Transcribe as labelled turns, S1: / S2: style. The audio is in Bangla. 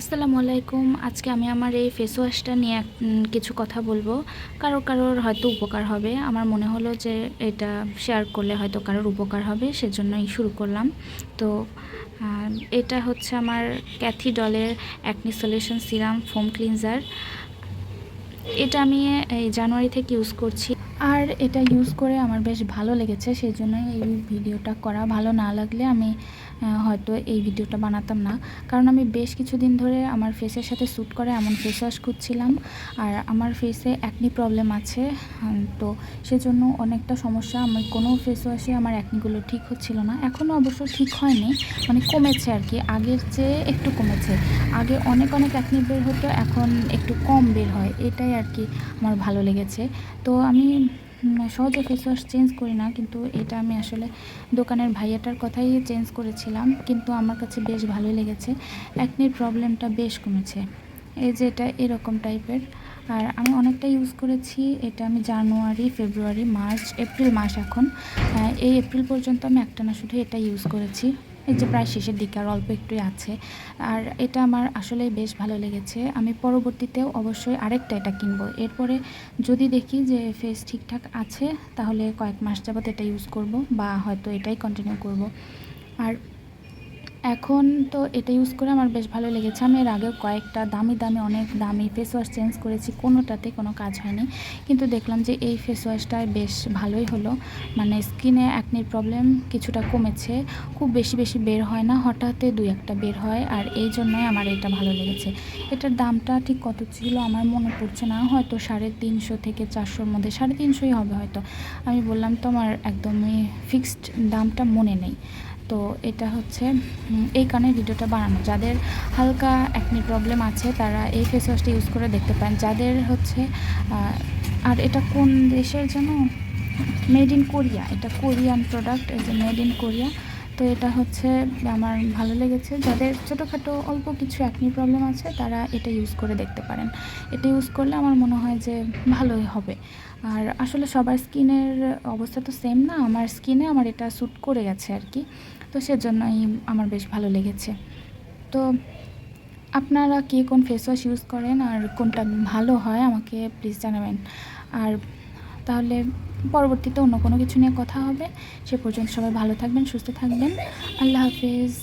S1: আসসালামু আলাইকুম। আজকে আমি আমার এই ফেস ওয়াশটা নিয়ে কিছু কথা বলব। কারও কারোর হয়তো উপকার হবে। আমার মনে হলো যে এটা শেয়ার করলে হয়তো কারোর উপকার হবে, সেজন্যই শুরু করলাম। তো এটা হচ্ছে আমার Cathy ডলের acne solution serum foam cleanser এটা আমি এই জানুয়ারি থেকে ইউজ করছি। আর এটা ইউজ করে আমার বেশ ভালো লেগেছে সেই জন্যই এই ভিডিওটা করা। ভালো না লাগলে আমি হয়তো এই ভিডিওটা বানাতাম না। কারণ আমি বেশ কিছুদিন ধরে আমার ফেসের সাথে স্যুট করে এমন ফেস ওয়াশ খুঁজছিলাম। আর আমার ফেসে অ্যাকনি প্রবলেম আছে তো সেজন্য অনেকটা সমস্যা। আমি কোনো ফেস ওয়াশে আমার অ্যাকনিগুলো ঠিক হচ্ছিল না। এখনও অবশ্য ঠিক হয়নি মানে কমেছে আর কি। আগের চেয়ে একটু কমেছে। আগে অনেক অনেক অ্যাকনি বের হতো, এখন একটু কম বের হয়। এটাই আর কি আমার ভালো লেগেছে। তো আমি সহজে ফেস ওয়াশ চেঞ্জ করি না, কিন্তু এটা আমি আসলে দোকানের ভাইয়াটার কথাই চেঞ্জ করেছিলাম, কিন্তু আমার কাছে বেশ ভালোই লেগেছে। অ্যাকনির প্রবলেমটা বেশ কমেছে। এই যে এটা এরকম টাইপের আর আমি অনেকটা ইউজ করেছি, এটা আমি জানুয়ারি, ফেব্রুয়ারি, মার্চ, এপ্রিল মাস এখন। এই এপ্রিল পর্যন্ত আমি একটা না শুধু এটা ইউজ করেছি। এই যে প্রায় শেষের দিকে আর অল্প একটুই আছে। আর এটা আমার আসলে বেশ ভালো লেগেছে। আমি পরবর্তীতেও অবশ্যই আরেকটা এটা কিনবো। এরপরে যদি দেখি যে ফেস ঠিকঠাক আছে, তাহলে কয়েক মাস যাবত এটা ইউজ করব বা হয়তো এটাই কন্টিনিউ করব। আর এখন তো এটা ইউজ করে আমার বেশ ভালো লেগেছে। আমি এর আগেও কয়েকটা দামি দামি, অনেক দামি ফেস ওয়াশ চেঞ্জ করেছি, কোনোটাতে কোনো কাজ হয়নি। কিন্তু দেখলাম যে এই ফেস ওয়াশটায় বেশ ভালোই হলো। মানে স্কিনে অ্যাকনির প্রবলেম কিছুটা কমেছে, খুব বেশি বেশি বের হয় না হঠাৎই দুই একটা বের হয়, আর এই জন্যই আমার এটা ভালো লেগেছে। এটার দামটা ঠিক কত ছিল আমার মনে পড়ছে না, হয়তো সাড়ে তিনশো থেকে চারশোর মধ্যে, সাড়ে তিনশোই হবে হয়তো। আমি বললাম তো আমার একদমই ফিক্সড দামটা মনে নেই। তো এটা হচ্ছে এই কারণে ভিডিওটা বানানো। যাদের হালকা একনি প্রবলেম আছে, তারা এই ফেস ওয়াশটা ইউজ করে দেখতে পান যাদের হচ্ছে আর এটা কোন দেশের যেন? মেড ইন কোরিয়া এটা Korean product made in Korea তো এটা হচ্ছে আমার ভালো লেগেছে। যাদের ছোটোখাটো অল্প কিছু একনি প্রবলেম আছে, তারা এটা ইউজ করে দেখতে পারেন। এটা ইউজ করলে আমার মনে হয় যে ভালোই হবে। আর আসলে সবার স্কিনের অবস্থা তো সেম না, আমার স্কিনে আমার এটা স্যুট করে গেছে আর কি তো সেজন্যই আমার বেশ ভালো লেগেছে। তো আপনারা কে কোন ফেস ওয়াশ ইউজ করেন আর কোনটা ভালো হয় আমাকে প্লিজ জানাবেন। আর তাহলে পরবর্তীতে অন্য কোনো কিছু নিয়ে কথা হবে। সে পর্যন্ত সবাই ভালো থাকবেন, সুস্থ থাকবেন। আল্লাহ হাফিজ।